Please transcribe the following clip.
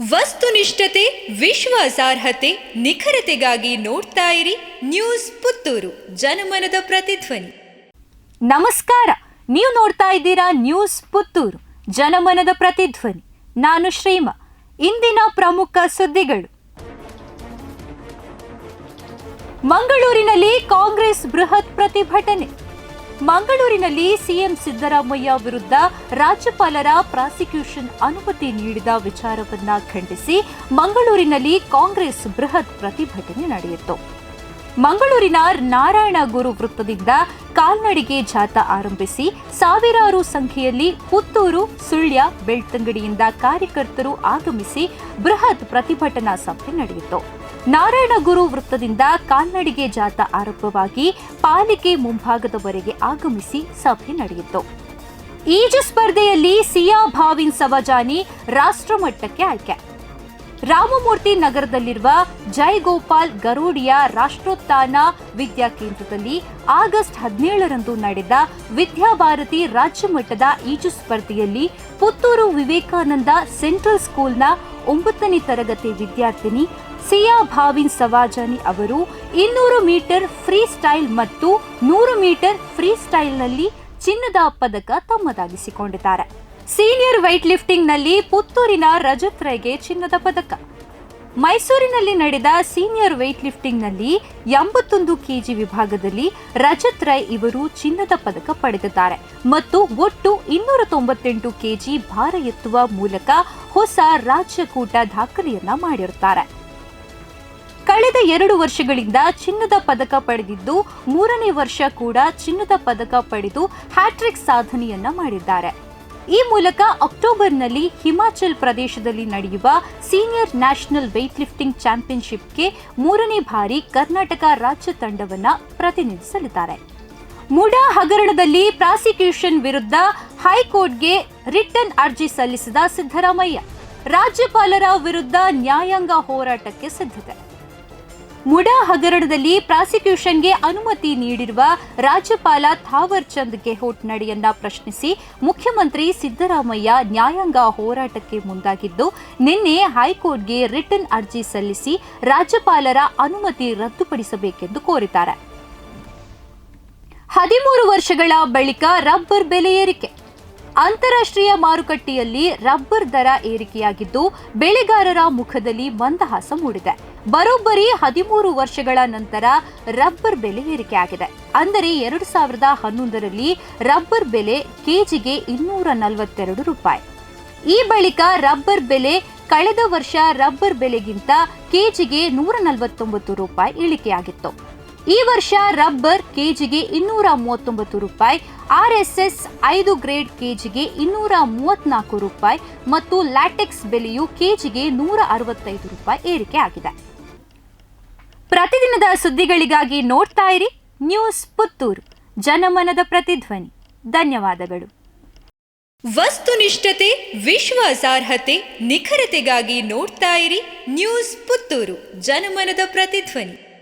ವಸ್ತುನಿಷ್ಠತೆ, ವಿಶ್ವಾಸಾರ್ಹತೆ, ನಿಖರತೆಗಾಗಿ ನೋಡ್ತಾ ಇರಿ ನ್ಯೂಸ್ ಪುತ್ತೂರು, ಜನಮನದ ಪ್ರತಿಧ್ವನಿ. ನಮಸ್ಕಾರ, ನೀವು ನೋಡ್ತಾ ಇದ್ದೀರಾ ನ್ಯೂಸ್ ಪುತ್ತೂರು, ಜನಮನದ ಪ್ರತಿಧ್ವನಿ. ನಾನು ಶ್ರೀಮಾ, ಇಂದಿನ ಪ್ರಮುಖ ಸುದ್ದಿಗಳು. ಮಂಗಳೂರಿನಲ್ಲಿ ಕಾಂಗ್ರೆಸ್ ಬೃಹತ್ ಪ್ರತಿಭಟನೆ. ಮಂಗಳೂರಿನಲ್ಲಿ ಸಿಎಂ ಸಿದ್ದರಾಮಯ್ಯ ವಿರುದ್ಧ ರಾಜ್ಯಪಾಲರ ಪ್ರಾಸಿಕ್ಯೂಷನ್ ಅನುಮತಿ ನೀಡಿದ ವಿಚಾರವನ್ನ ಖಂಡಿಸಿ ಮಂಗಳೂರಿನಲ್ಲಿ ಕಾಂಗ್ರೆಸ್ ಬೃಹತ್ ಪ್ರತಿಭಟನೆ ನಡೆಯಿತು. ಮಂಗಳೂರಿನ ನಾರಾಯಣ ಗುರು ವೃತ್ತದಿಂದ ಕಾಲ್ನಡಿಗೆ ಜಾಥಾ ಆರಂಭಿಸಿ ಸಾವಿರಾರು ಸಂಖ್ಯೆಯಲ್ಲಿ ಪುತ್ತೂರು, ಸುಳ್ಯ, ಬೆಳ್ತಂಗಡಿಯಿಂದ ಕಾರ್ಯಕರ್ತರು ಆಗಮಿಸಿ ಬೃಹತ್ ಪ್ರತಿಭಟನಾ ಸಭೆ ನಡೆಯಿತು. ನಾರಾಯಣಗುರು ವೃತ್ತದಿಂದ ಕಾಲ್ನಡಿಗೆ ಜಾಥಾ ಆರಂಭವಾಗಿ ಪಾಲಿಕೆ ಮುಂಭಾಗದವರೆಗೆ ಆಗಮಿಸಿ ಸಭೆ ನಡೆಯಿತು. ಈಜು ಸ್ಪರ್ಧೆಯಲ್ಲಿ ಸಿಯಾ ಭಾವಿನ್ ಸವಜಾನಿ ರಾಷ್ಟ್ರಮಟ್ಟಕ್ಕೆ ಆಯ್ಕೆ. ರಾಮಮೂರ್ತಿ ನಗರದಲ್ಲಿರುವ ಜಯಗೋಪಾಲ್ ಗರೋಡಿಯಾ ರಾಷ್ಟ್ರೋತ್ಥಾನ ವಿದ್ಯಾಕೇಂದ್ರದಲ್ಲಿ ಆಗಸ್ಟ್ ಹದಿನೇಳರಂದು ನಡೆದ ವಿದ್ಯಾಭಾರತಿ ರಾಜ್ಯ ಮಟ್ಟದ ಈಜು ಸ್ಪರ್ಧೆಯಲ್ಲಿ ಪುತ್ತೂರು ವಿವೇಕಾನಂದ ಸೆಂಟ್ರಲ್ ಸ್ಕೂಲ್ನ ಒಂಬತ್ತನೇ ತರಗತಿ ವಿದ್ಯಾರ್ಥಿನಿ ಸಿಯಾ ಭಾವಿನ್ ಸವಾಜಾನಿ ಅವರು ಇನ್ನೂರು ಮೀಟರ್ ಫ್ರೀ ಸ್ಟೈಲ್ ಮತ್ತು ನೂರು ಮೀಟರ್ ಫ್ರೀ ಸ್ಟೈಲ್ನಲ್ಲಿ ಚಿನ್ನದ ಪದಕ ತಮ್ಮದಾಗಿಸಿಕೊಂಡಿದ್ದಾರೆ. ಸೀನಿಯರ್ ವೈಟ್ ಲಿಫ್ಟಿಂಗ್ನಲ್ಲಿ ಪುತ್ತೂರಿನ ರಜತ್ ರೈಗೆ ಚಿನ್ನದ ಪದಕ. ಮೈಸೂರಿನಲ್ಲಿ ನಡೆದ ಸೀನಿಯರ್ ವೆಯ್ಟ್ ಲಿಫ್ಟಿಂಗ್ನಲ್ಲಿ ಎಂಬತ್ತೊಂದು ಕೆಜಿ ವಿಭಾಗದಲ್ಲಿ ರಜತ್ ರೈ ಇವರು ಚಿನ್ನದ ಪದಕ ಪಡೆದಿದ್ದಾರೆ ಮತ್ತು ಒಟ್ಟು ಇನ್ನೂರ ತೊಂಬತ್ತೆಂಟು ಕೆಜಿ ಭಾರ ಎತ್ತುವ ಮೂಲಕ ಹೊಸ ರಾಜ್ಯಕೂಟ ದಾಖಲೆಯನ್ನ ಮಾಡಿರುತ್ತಾರೆ. ಕಳೆದ ಎರಡು ವರ್ಷಗಳಿಂದ ಚಿನ್ನದ ಪದಕ ಪಡೆದಿದ್ದು ಮೂರನೇ ವರ್ಷ ಕೂಡ ಚಿನ್ನದ ಪದಕ ಪಡೆದು ಹ್ಯಾಟ್ರಿಕ್ ಸಾಧನೆಯನ್ನ ಮಾಡಿದ್ದಾರೆ. ಈ ಮೂಲಕ ಅಕ್ಟೋಬರ್ನಲ್ಲಿ ಹಿಮಾಚಲ್ ಪ್ರದೇಶದಲ್ಲಿ ನಡೆಯುವ ಸೀನಿಯರ್ ನ್ಯಾಷನಲ್ ವೆಯ್ಟ್ ಲಿಫ್ಟಿಂಗ್ ಚಾಂಪಿಯನ್ಶಿಪ್ಗೆ ಮೂರನೇ ಬಾರಿ ಕರ್ನಾಟಕ ರಾಜ್ಯ ತಂಡವನ್ನು ಪ್ರತಿನಿಧಿಸಲಿದ್ದಾರೆ. ಮುಡಾ ಹಗರಣದಲ್ಲಿ ಪ್ರಾಸಿಕ್ಯೂಷನ್ ವಿರುದ್ಧ ಹೈಕೋರ್ಟ್ಗೆ ರಿಟರ್ನ್ ಅರ್ಜಿ ಸಲ್ಲಿಸಿದ ಸಿದ್ದರಾಮಯ್ಯ. ರಾಜ್ಯಪಾಲರ ವಿರುದ್ಧ ನ್ಯಾಯಾಂಗ ಹೋರಾಟಕ್ಕೆ ಸಿದ್ಧತೆ. ಮುಡಾ ಹಗರಣದಲ್ಲಿ ಪ್ರಾಸಿಕ್ಯೂಷನ್ಗೆ ಅನುಮತಿ ನೀಡಿರುವ ರಾಜ್ಯಪಾಲ ಥಾವರ್ ಚಂದ್ ಗೆಹ್ಲೋಟ್ ನಡೆಯನ್ನ ಪ್ರಶ್ನಿಸಿ ಮುಖ್ಯಮಂತ್ರಿ ಸಿದ್ದರಾಮಯ್ಯ ನ್ಯಾಯಾಂಗ ಹೋರಾಟಕ್ಕೆ ಮುಂದಾಗಿದ್ದು, ನಿನ್ನೆ ಹೈಕೋರ್ಟ್ಗೆ ರಿಟರ್ನ್ ಅರ್ಜಿ ಸಲ್ಲಿಸಿ ರಾಜ್ಯಪಾಲರ ಅನುಮತಿ ರದ್ದುಪಡಿಸಬೇಕೆಂದು ಕೋರಿದ್ದಾರೆ. ಹದಿಮೂರು ವರ್ಷಗಳ ಬಳಿಕ ರಬ್ಬರ್ ಬೆಲೆ ಏರಿಕೆ. ಅಂತಾರಾಷ್ಟ್ರೀಯ ಮಾರುಕಟ್ಟೆಯಲ್ಲಿ ರಬ್ಬರ್ ದರ ಏರಿಕೆಯಾಗಿದ್ದು, ಬೆಳೆಗಾರರ ಮುಖದಲ್ಲಿ ಮಂದಹಾಸ ಮೂಡಿದೆ. ಬರೋಬ್ಬರಿ ಹದಿಮೂರು ವರ್ಷಗಳ ನಂತರ ರಬ್ಬರ್ ಬೆಲೆ ಏರಿಕೆಯಾಗಿದೆ. ಅಂದರೆ ಎರಡು ಸಾವಿರದ ಹನ್ನೊಂದರಲ್ಲಿ ರಬ್ಬರ್ ಬೆಲೆ ಕೆಜಿಗೆ ಇನ್ನೂರ ನಲವತ್ತೆರಡು ರೂಪಾಯಿ. ಈ ಬಳಿಕ ರಬ್ಬರ್ ಬೆಲೆ ಕಳೆದ ವರ್ಷ ರಬ್ಬರ್ ಬೆಲೆಗಿಂತ ಕೆಜಿಗೆ ನೂರ ನಲವತ್ತೊಂಬತ್ತು ರೂಪಾಯಿ ಇಳಿಕೆಯಾಗಿತ್ತು. ಈ ವರ್ಷ ರಬ್ಬರ್ ಕೆಜಿಗೆ ಇನ್ನೂರ ಮೂವತ್ತೊಂಬತ್ತು ರೂಪಾಯಿ ಆರ್ ಎಸ್ ಎಸ್ ಐದು ಗ್ರೇಡ್ ಕೆಜಿಗೆ ಇನ್ನೂರ ಮೂವತ್ನಾಲ್ಕು ರೂಪಾಯಿ ಮತ್ತು ಲ್ಯಾಟೆಕ್ಸ್ ಬೆಲೆಯು ಕೆಜಿಗೆ ನೂರ ಅರವತ್ತೈದು ರೂಪಾಯಿ ಏರಿಕೆ ಆಗಿದೆ. ಪ್ರತಿದಿನದ ಸುದ್ದಿಗಳಿಗಾಗಿ ನೋಡ್ತಾ ಇರಿ ನ್ಯೂಸ್ ಪುತ್ತೂರು. ಜನಮನದ ಪ್ರತಿಧ್ವನಿ. ಧನ್ಯವಾದಗಳು. ವಸ್ತುನಿಷ್ಠತೆ ವಿಶ್ವಾಸಾರ್ಹತೆ, ನಿಖರತೆಗಾಗಿ ನೋಡ್ತಾ ಇರಿ ನ್ಯೂಸ್ ಪುತ್ತೂರು. ಜನಮನದ ಪ್ರತಿಧ್ವನಿ.